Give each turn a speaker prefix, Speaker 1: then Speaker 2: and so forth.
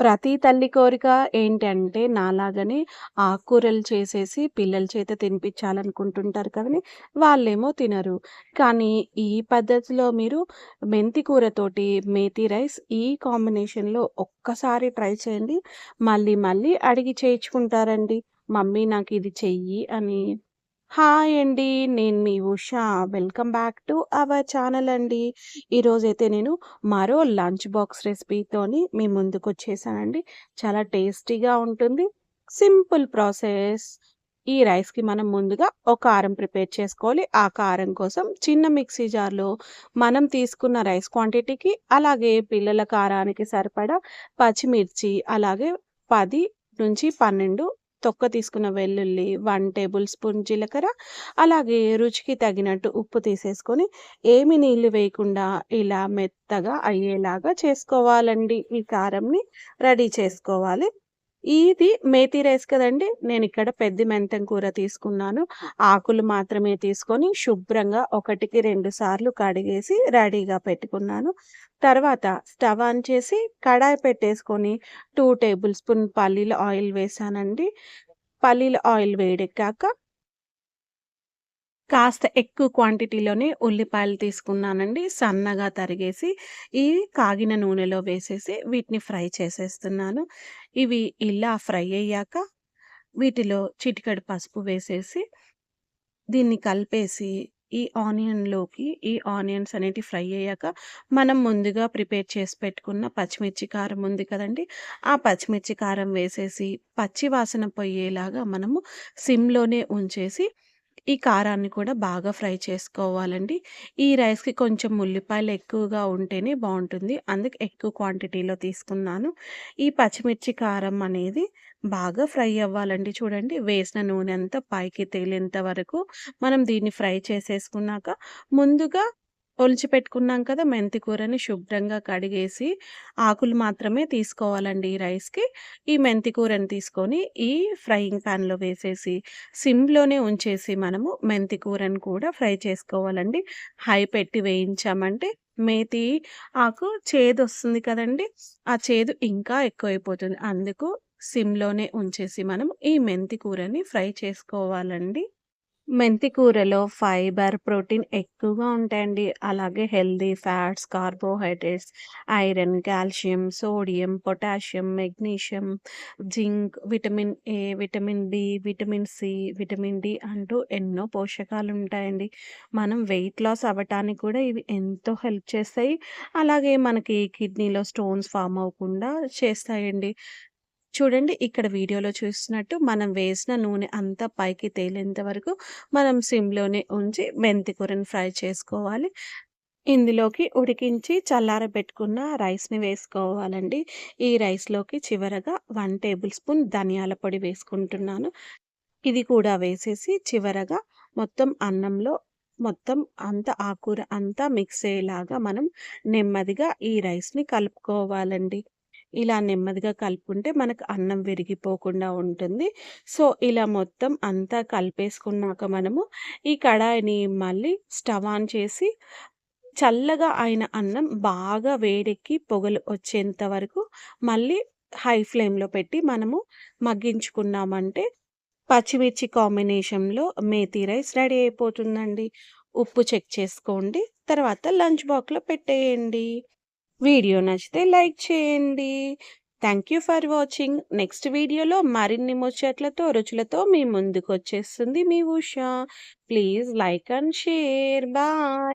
Speaker 1: ప్రతి తల్లి కోరిక ఏంటంటే నాలాగని ఆకుకూరలు చేసేసి పిల్లల చేత తినిపించాలనుకుంటుంటారు కానీ వాళ్ళేమో తినరు. కానీ ఈ పద్ధతిలో మీరు మెంతి కూరతోటి మేతి రైస్ ఈ కాంబినేషన్‌లో ఒక్కసారి ట్రై చేయండి. మళ్ళీ మళ్ళీ అడిగి చేయించుకుంటారండి. మమ్మీ నాకు ఇది చెయ్యి అని. హాయ్ అండి. నేను మీ Usha. Welcome back to our channel అండి. ఈరోజైతే నేను మరో లంచ్ బాక్స్ రెసిపీతోని మీ ముందుకొచ్చేసానండి. చాలా టేస్టీగా ఉంటుంది. Simple process. ఈ రైస్‌కి మనం ముందుగా ఒక కారం ప్రిపేర్ చేసుకోవాలి. ఆ కారం కోసం చిన్న మిక్సీ జార్‌లో మనం తీసుకున్న రైస్ క్వాంటిటీకి, అలాగే పిల్లల కారానికి సరిపడా పచ్చిమిర్చి, అలాగే 10-12 తొక్క తీసుకున్న వెల్లుల్లి, వన్ టేబుల్ స్పూన్ జీలకర్ర, అలాగే రుచికి తగినట్టు ఉప్పు తీసేసుకొని, ఏమి నీళ్ళు వేయకుండా ఇలా మెత్తగా అయ్యేలాగా చేసుకోవాలండి. ఈ కారంని రెడీ చేసుకోవాలి. ఇది మేతి రైస్ కదండీ! ఇక్కడ పెద్ద మెంతం కూర తీసుకున్నాను. ఆకులు మాత్రమే తీసుకొని శుభ్రంగా ఒకటికి రెండు సార్లు కడిగేసి రెడీగా పెట్టుకున్నాను. తర్వాత స్టవ్ ఆన్ చేసి కడాయి పెట్టేసుకొని టూ టేబుల్ స్పూన్ పల్లీల ఆయిల్ వేసానండి పల్లీల ఆయిల్ వేడెక్కాక కాస్త ఎక్కువ క్వాంటిటీలోనే ఉల్లిపాయలు తీసుకున్నానండి. సన్నగా తరిగేసి ఈ కాగిన నూనెలో వేసేసి వీటిని ఫ్రై చేసేస్తున్నాను. ఇవి ఇలా ఫ్రై అయ్యాక వీటిలో చిటికడు పసుపు వేసేసి దీన్ని కలిపేసి ఈ ఆనియన్‌లోకి ఈ ఆనియన్స్ అనేటి ఫ్రై అయ్యాక మనం ముందుగా ప్రిపేర్ చేసి పెట్టుకున్న పచ్చిమిర్చి కారం ఉంది కదండీ! ఆ పచ్చిమిర్చి కారం వేసేసి పచ్చి వాసన పోయేలాగా మనము సిమ్‌లోనే ఉంచేసి ఈ కారాన్ని కూడా బాగా ఫ్రై చేసుకోవాలండి. ఈ రైస్‌కి కొంచెం ఉల్లిపాయలు ఎక్కువగా ఉంటేనే బాగుంటుంది అందుకే ఎక్కువ క్వాంటిటీలో తీసుకున్నాను. ఈ పచ్చిమిర్చి కారం అనేది బాగా ఫ్రై అవ్వాలండి. చూడండి వేసిన నూనె అంతా పైకి తేలేంత వరకు మనం దీన్ని ఫ్రై చేసేసుకున్నాక ముందుగా ఒలిచి పెట్టుకున్నాం కదా! మెంతి కూరని శుభ్రంగా కడిగేసి ఆకులు మాత్రమే తీసుకోవాలండి ఈ రైస్‌కి. ఈ మెంతి కూరని తీసుకొని ఈ ఫ్రైయింగ్ ప్యాన్లో వేసేసి సిమ్‌లోనే ఉంచేసి మనము మెంతి కూరని కూడా ఫ్రై చేసుకోవాలండి. హై పెట్టి వేయించామంటే మేతి ఆకు చేదు వస్తుంది కదండీ! ఆ చేదు ఇంకా ఎక్కువైపోతుంది. అందుకు సిమ్‌లోనే ఉంచేసి మనం ఈ మెంతి కూరని ఫ్రై చేసుకోవాలండి. మెంతి కూరలో ఫైబర్, ప్రోటీన్ ఎక్కువగా ఉంటాయండి. అలాగే healthy fats, carbohydrates, iron, calcium, sodium, potassium, magnesium, zinc, vitamin A, vitamin B, vitamin C, vitamin D అంటూ ఎన్నో పోషకాలు ఉంటాయండి మనం వెయిట్ లాస్ అవ్వటానికి కూడా ఇవి ఎంతో హెల్ప్ చేస్తాయి. అలాగే మనకి కిడ్నీలో స్టోన్స్ ఫామ్ అవ్వకుండా చేస్తాయండి. చూడండి ఇక్కడ వీడియోలో చూసినట్టు మనం వేసిన నూనె అంతా పైకి తేలేంత వరకు మనం సిమ్‌లోనే ఉంచి మెంతి కూరని ఫ్రై చేసుకోవాలి. ఇందులోకి ఉడికించి చల్లారబెట్టుకున్న రైస్‌ని వేసుకోవాలండి. ఈ రైస్‌లోకి చివరగా వన్ టేబుల్ స్పూన్ ధనియాల పొడి వేసుకుంటున్నాను. ఇది కూడా వేసేసి చివరగా మొత్తం అన్నంలో మొత్తం అంత ఆకూర అంతా మిక్స్ అయ్యేలాగా మనం నెమ్మదిగా ఈ రైస్‌ని కలుపుకోవాలండి. ఇలా నెమ్మదిగా కలుపుకుంటే మనకు అన్నం విరిగిపోకుండా ఉంటుంది. సో, ఇలా మొత్తం అంతా కలిపేసుకున్నాక మనము ఈ కడాయిని మళ్ళీ స్టవ్ ఆన్ చేసి చల్లగా అయిన అన్నం బాగా వేడెక్కి పొగలు వచ్చేంత వరకు మళ్ళీ హై ఫ్లేమ్‌లో పెట్టి మనము మగ్గించుకున్నామంటే పచ్చిమిర్చి కాంబినేషన్‌లో మేతి రైస్ రెడీ అయిపోతుందండి. ఉప్పు చెక్ చేసుకోండి. తర్వాత లంచ్ బాక్స్‌లో పెట్టేయండి. వీడియో నచ్చితే లైక్ చేయండి. Thank you for watching. Next వీడియోలో మరిన్ని ముచ్చట్లతో, రుచులతో మీ ముందుకు వచ్చేస్తుంది మీ Usha. Please like and share. Bye.